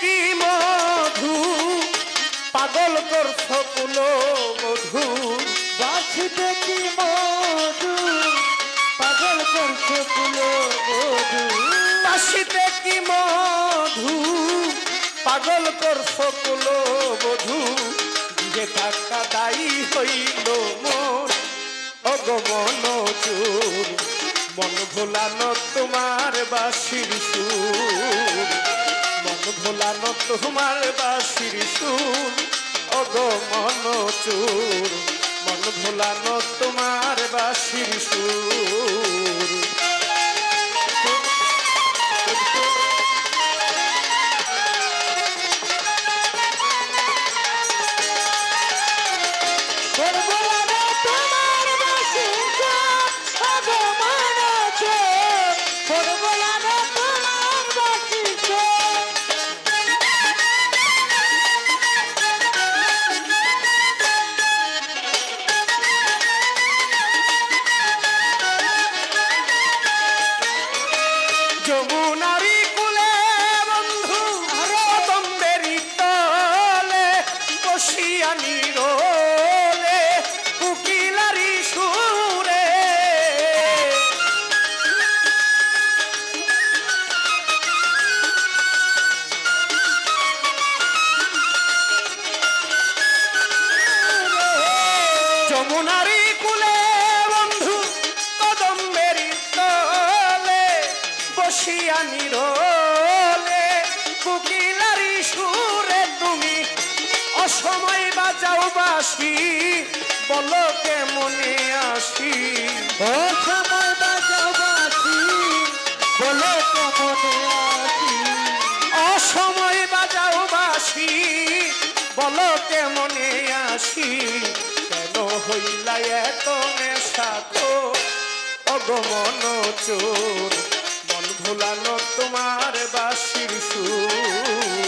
কি মধু? পাগল করছ কুলো মধু? বাঁচিতে কি মধু? পাগল করছে ফুলো মধু? বাসিতে কি মধু? পাগল করছ কুলো মধু? যে টাকা দায়ী হইল মন অগমন চোর মন ভোলানো তোমার বাসির সুর। ভোলানো তোমার বাসির সুর। অগমন চুর মন ভোলানো তোমার নিরলে কুকিলারি সুরে তুমি অসময় বাজাও বাসি বলো কেমনে আসি? বাজাও বাসি বলে কেমনে আসি? অসময় বাজাও বাসি বলো কেমনে আসি? কেন হইলা এত নেশা তো? অগমন চোর ভোলানো তোমার বাসির সুর।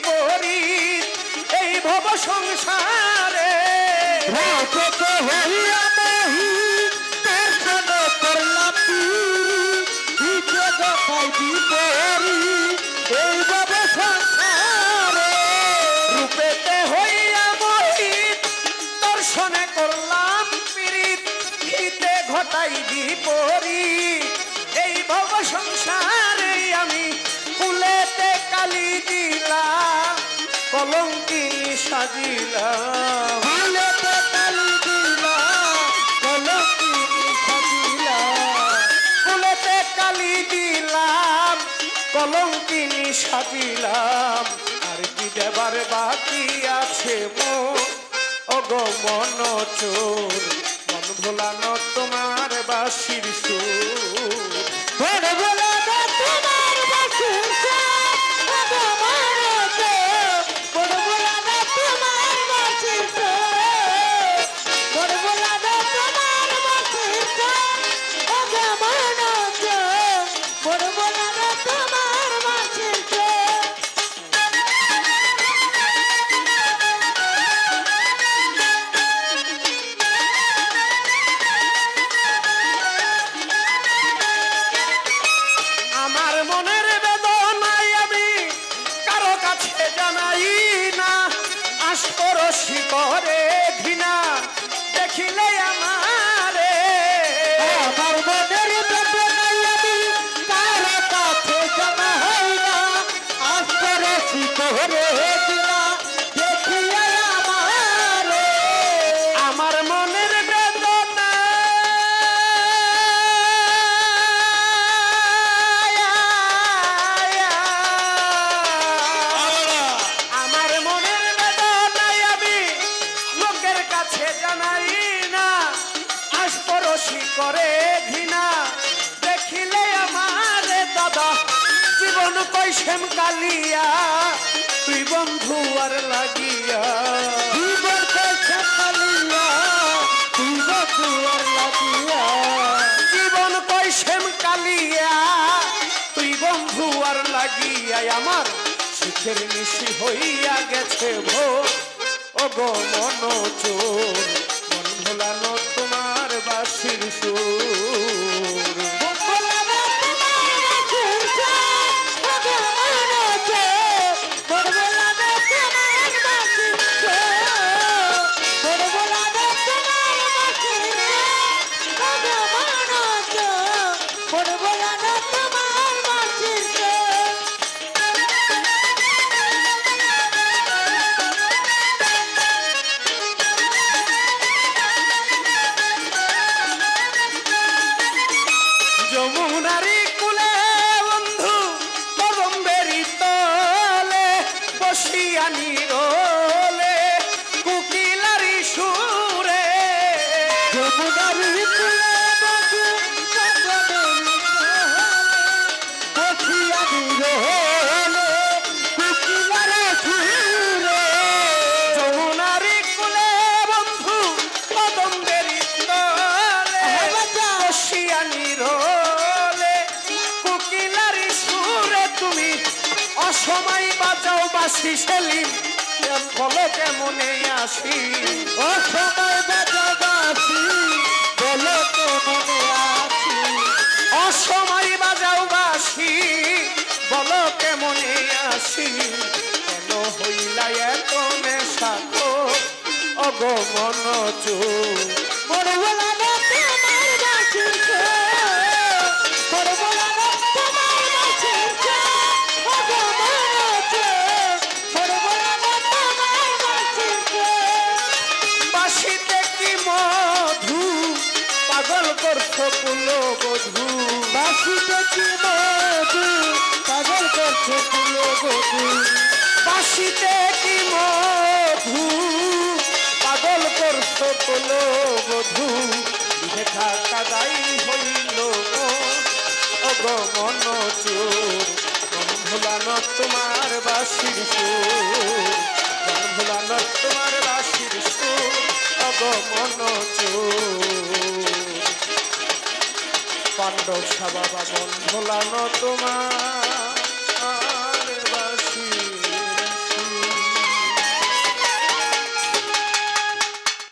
বিপরীত এই ভব সংসারে। হইয়া মহি সাজিলাম। কলঙ্কিনী সাজিলাম। আর কি দেবার বাকি আছে মন অগমন চোর মন ভোলানো তোমার বাসির সুর। করব না তোমার রসি করে জানাই না আশপরশি করে ঘৃণা। দেখিলে আমার দাদা, জীবন কৈশেম কালিয়া। তুই বন্ধু আর লাগিয়া। জীবন কৈশেম কালিয়া, তুই বন্ধু লাগিয়া। জীবন কৈশেম কালিয়া, তুই বন্ধু লাগিয়া আমার সুখের মিশি হইয়া গেছে ভো ও গো মন চোর বাসির অসময় বাজাও বাসি সেলিম বলো কেমনে আসি। ও তোমার বাসির চোর বাসিতে কি মধু? পাগল করছ কুলো বধু। বাসিতে কি মধু? করছ কুলো বধু থাকা দায়ী হইল অগমন চোর মন ভুলানো তোমার বাসির সুর মন ভুলানো তোমার বাসির সুর অগমন চোর পাণ্ডব সাবাবা মন ভোলানো তোমার